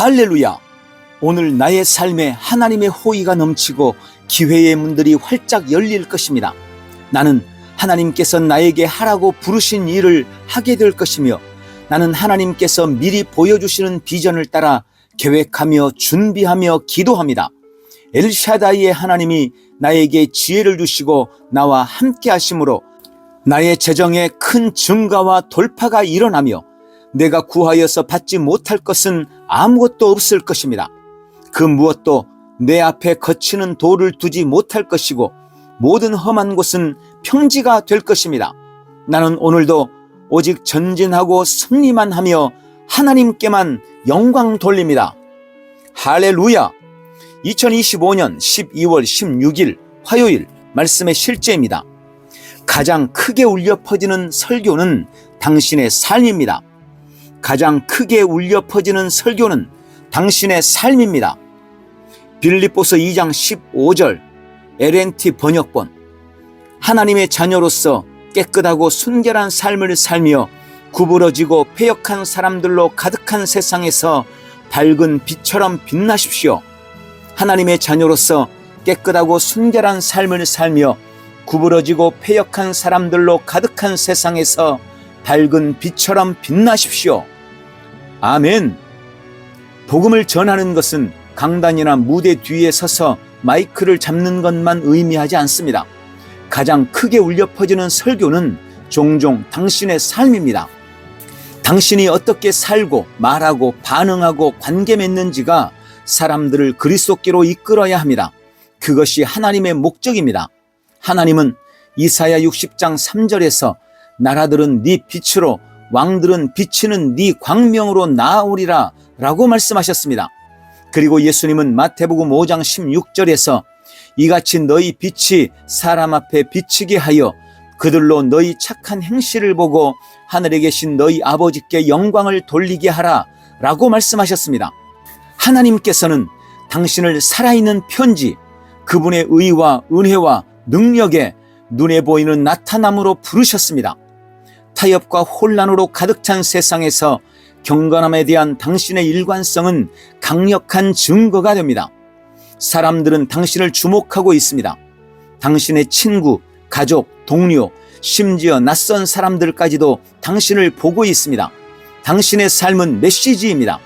할렐루야! 오늘 나의 삶에 하나님의 호의가 넘치고 기회의 문들이 활짝 열릴 것입니다. 나는 하나님께서 나에게 하라고 부르신 일을 하게 될 것이며 나는 하나님께서 미리 보여주시는 비전을 따라 계획하며 준비하며 기도합니다. 엘샤다이의 하나님이 나에게 지혜를 주시고 나와 함께 하심으로 나의 재정에 큰 증가와 돌파가 일어나며 내가 구하여서 받지 못할 것은 아무것도 없을 것입니다. 그 무엇도 내 앞에 거치는 돌을 두지 못할 것이고 모든 험한 곳은 평지가 될 것입니다. 나는 오늘도 오직 전진하고 승리만 하며 하나님께만 영광 돌립니다. 할렐루야! 2025년 12월 16일 화요일 말씀의 실제입니다. 가장 크게 울려 퍼지는 설교는 당신의 삶입니다. 가장 크게 울려 퍼지는 설교는 당신의 삶입니다. 빌립보서 2장 15절 LNT 번역본 하나님의 자녀로서 깨끗하고 순결한 삶을 살며 구부러지고 폐역한 사람들로 가득한 세상에서 밝은 빛처럼 빛나십시오. 하나님의 자녀로서 깨끗하고 순결한 삶을 살며 구부러지고 폐역한 사람들로 가득한 세상에서 밝은 빛처럼 빛나십시오. 아멘. 복음을 전하는 것은 강단이나 무대 뒤에 서서 마이크를 잡는 것만 의미하지 않습니다. 가장 크게 울려 퍼지는 설교는 종종 당신의 삶입니다. 당신이 어떻게 살고 말하고 반응하고 관계 맺는지가 사람들을 그리스도께로 이끌어야 합니다. 그것이 하나님의 목적입니다. 하나님은 이사야 60장 3절에서 나라들은 네 빛으로 왕들은 비치는 네 광명으로 나아오리라 라고 말씀하셨습니다. 그리고 예수님은 마태복음 5장 16절에서 이같이 너희 빛이 사람 앞에 비치게 하여 그들로 너희 착한 행실을 보고 하늘에 계신 너희 아버지께 영광을 돌리게 하라 라고 말씀하셨습니다. 하나님께서는 당신을 살아있는 편지, 그분의 의와 은혜와 능력에 눈에 보이는 나타남으로 부르셨습니다. 타협과 혼란으로 가득 찬 세상에서 경건함에 대한 당신의 일관성은 강력한 증거가 됩니다. 사람들은 당신을 주목하고 있습니다. 당신의 친구, 가족, 동료, 심지어 낯선 사람들까지도 당신을 보고 있습니다. 당신의 삶은 메시지입니다.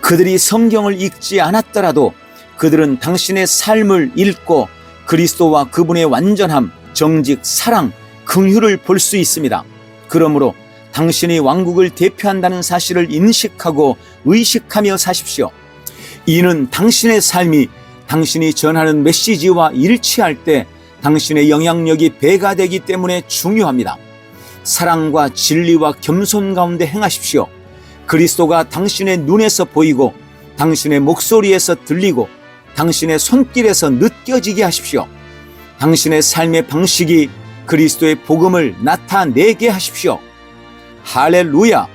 그들이 성경을 읽지 않았더라도 그들은 당신의 삶을 읽고 그리스도와 그분의 완전함, 정직, 사랑, 긍휼을 볼 수 있습니다. 그러므로 당신이 왕국을 대표한다는 사실을 인식하고 의식하며 사십시오. 이는 당신의 삶이 당신이 전하는 메시지와 일치할 때 당신의 영향력이 배가 되기 때문에 중요합니다. 사랑과 진리와 겸손 가운데 행하십시오. 그리스도가 당신의 눈에서 보이고 당신의 목소리에서 들리고 당신의 손길에서 느껴지게 하십시오. 당신의 삶의 방식이 그리스도의 복음을 나타내게 하십시오. 할렐루야!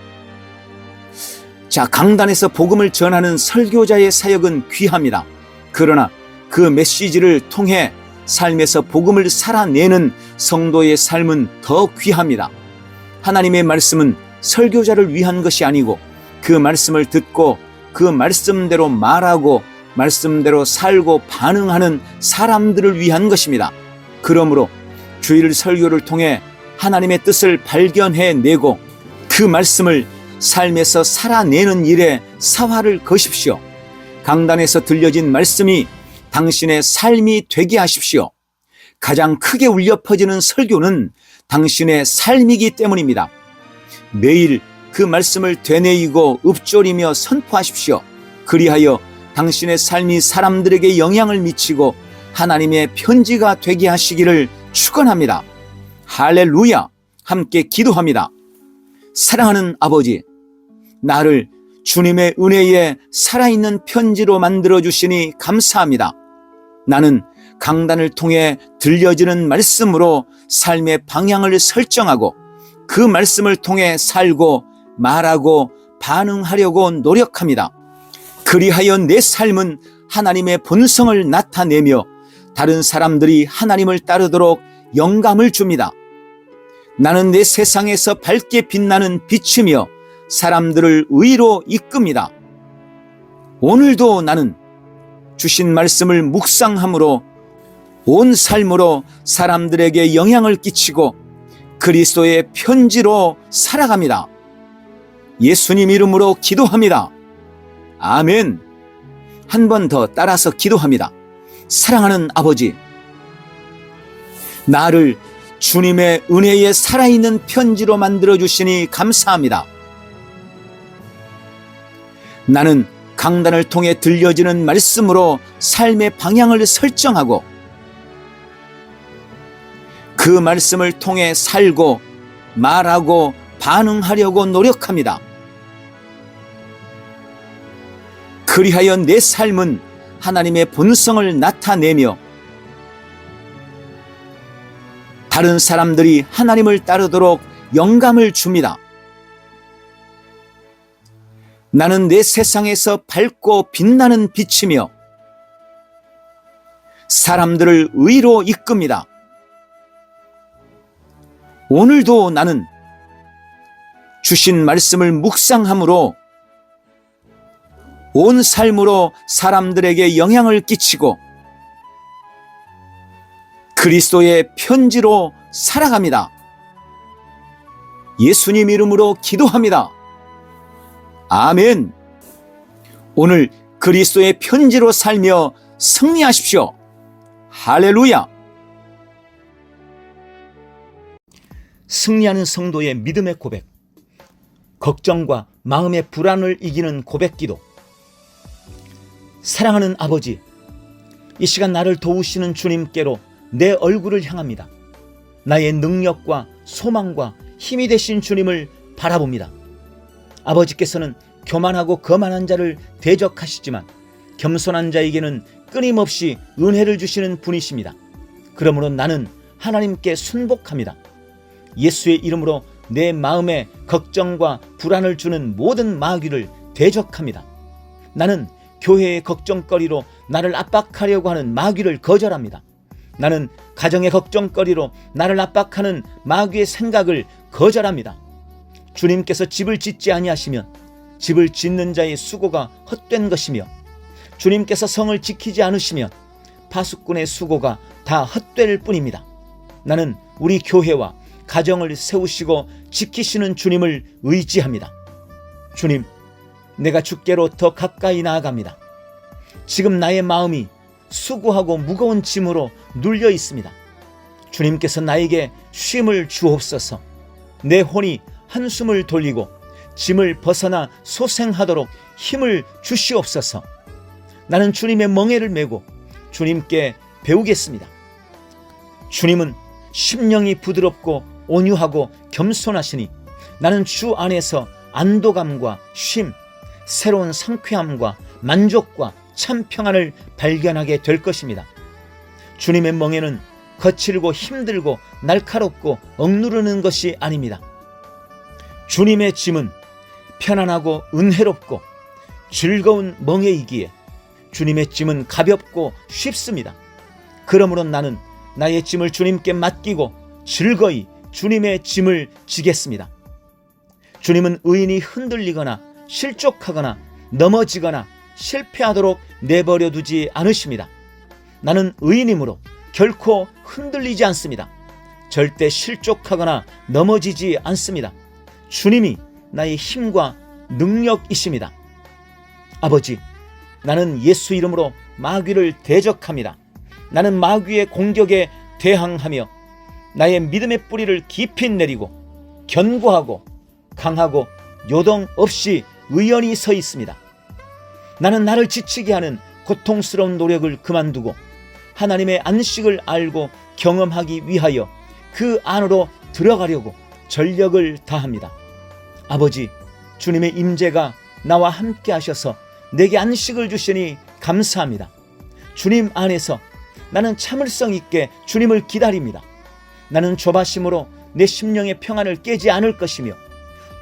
자, 강단에서 복음을 전하는 설교자의 사역은 귀합니다. 그러나 그 메시지를 통해 삶에서 복음을 살아내는 성도의 삶은 더 귀합니다. 하나님의 말씀은 설교자를 위한 것이 아니고 그 말씀을 듣고 그 말씀대로 말하고 말씀대로 살고 반응하는 사람들을 위한 것입니다. 그러므로 주일 설교를 통해 하나님의 뜻을 발견해 내고 그 말씀을 삶에서 살아내는 일에 사활을 거십시오. 강단에서 들려진 말씀이 당신의 삶이 되게 하십시오. 가장 크게 울려 퍼지는 설교는 당신의 삶이기 때문입니다. 매일 그 말씀을 되뇌이고 읊조리며 선포하십시오. 그리하여 당신의 삶이 사람들에게 영향을 미치고 하나님의 편지가 되게 하시기를 축원합니다. 할렐루야! 함께 기도합니다. 사랑하는 아버지, 나를 주님의 은혜에 살아있는 편지로 만들어 주시니 감사합니다. 나는 강단을 통해 들려지는 말씀으로 삶의 방향을 설정하고 그 말씀을 통해 살고 말하고 반응하려고 노력합니다. 그리하여 내 삶은 하나님의 본성을 나타내며 다른 사람들이 하나님을 따르도록 영감을 줍니다. 나는 내 세상에서 밝게 빛나는 빛이며 사람들을 의로 이끕니다. 오늘도 나는 주신 말씀을 묵상함으로 온 삶으로 사람들에게 영향을 끼치고 그리스도의 편지로 살아갑니다. 예수님 이름으로 기도합니다. 아멘. 한 번 더 따라서 기도합니다. 사랑하는 아버지, 나를 주님의 은혜에 살아있는 편지로 만들어 주시니 감사합니다. 나는 강단을 통해 들려지는 말씀으로 삶의 방향을 설정하고 그 말씀을 통해 살고 말하고 반응하려고 노력합니다. 그리하여 내 삶은 하나님의 본성을 나타내며 다른 사람들이 하나님을 따르도록 영감을 줍니다. 나는 내 세상에서 밝고 빛나는 빛이며 사람들을 의로 이끕니다. 오늘도 나는 주신 말씀을 묵상함으로 온 삶으로 사람들에게 영향을 끼치고 그리스도의 편지로 살아갑니다. 예수님 이름으로 기도합니다. 아멘. 오늘 그리스도의 편지로 살며 승리하십시오. 할렐루야. 승리하는 성도의 믿음의 고백. 걱정과 마음의 불안을 이기는 고백 기도. 사랑하는 아버지, 이 시간 나를 도우시는 주님께로 내 얼굴을 향합니다. 나의 능력과 소망과 힘이 되신 주님을 바라봅니다. 아버지께서는 교만하고 거만한 자를 대적하시지만 겸손한 자에게는 끊임없이 은혜를 주시는 분이십니다. 그러므로 나는 하나님께 순복합니다. 예수의 이름으로 내 마음에 걱정과 불안을 주는 모든 마귀를 대적합니다. 나는 교회의 걱정거리로 나를 압박하려고 하는 마귀를 거절합니다. 나는 가정의 걱정거리로 나를 압박하는 마귀의 생각을 거절합니다. 주님께서 집을 짓지 아니하시면 집을 짓는 자의 수고가 헛된 것이며 주님께서 성을 지키지 않으시면 파수꾼의 수고가 다 헛될 뿐입니다. 나는 우리 교회와 가정을 세우시고 지키시는 주님을 의지합니다. 주님, 내가 주께로 더 가까이 나아갑니다. 지금 나의 마음이 수고하고 무거운 짐으로 눌려 있습니다. 주님께서 나에게 쉼을 주옵소서. 내 혼이 한숨을 돌리고 짐을 벗어나 소생하도록 힘을 주시옵소서. 나는 주님의 멍에를 메고 주님께 배우겠습니다. 주님은 심령이 부드럽고 온유하고 겸손하시니 나는 주 안에서 안도감과 쉼, 새로운 상쾌함과 만족과 참 평안을 발견하게 될 것입니다. 주님의 멍에는 거칠고 힘들고 날카롭고 억누르는 것이 아닙니다. 주님의 짐은 편안하고 은혜롭고 즐거운 멍에이기에 주님의 짐은 가볍고 쉽습니다. 그러므로 나는 나의 짐을 주님께 맡기고 즐거이 주님의 짐을 지겠습니다. 주님은 의인이 흔들리거나 실족하거나 넘어지거나 실패하도록 내버려 두지 않으십니다. 나는 의인이므로 결코 흔들리지 않습니다. 절대 실족하거나 넘어지지 않습니다. 주님이 나의 힘과 능력이십니다. 아버지, 나는 예수 이름으로 마귀를 대적합니다. 나는 마귀의 공격에 대항하며 나의 믿음의 뿌리를 깊이 내리고 견고하고 강하고 요동 없이 의연히 서 있습니다. 나는 나를 지치게 하는 고통스러운 노력을 그만두고 하나님의 안식을 알고 경험하기 위하여 그 안으로 들어가려고 전력을 다합니다. 아버지, 주님의 임재가 나와 함께 하셔서 내게 안식을 주시니 감사합니다. 주님 안에서 나는 참을성 있게 주님을 기다립니다. 나는 조바심으로 내 심령의 평안을 깨지 않을 것이며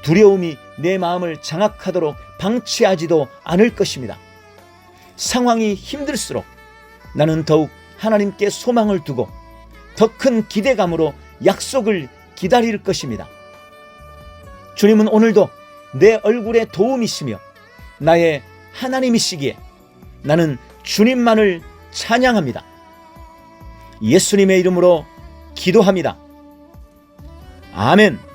두려움이 내 마음을 장악하도록 방치하지도 않을 것입니다. 상황이 힘들수록 나는 더욱 하나님께 소망을 두고 더 큰 기대감으로 약속을 기다릴 것입니다. 주님은 오늘도 내 얼굴에 도움이시며 나의 하나님이시기에 나는 주님만을 찬양합니다. 예수님의 이름으로 기도합니다. 아멘.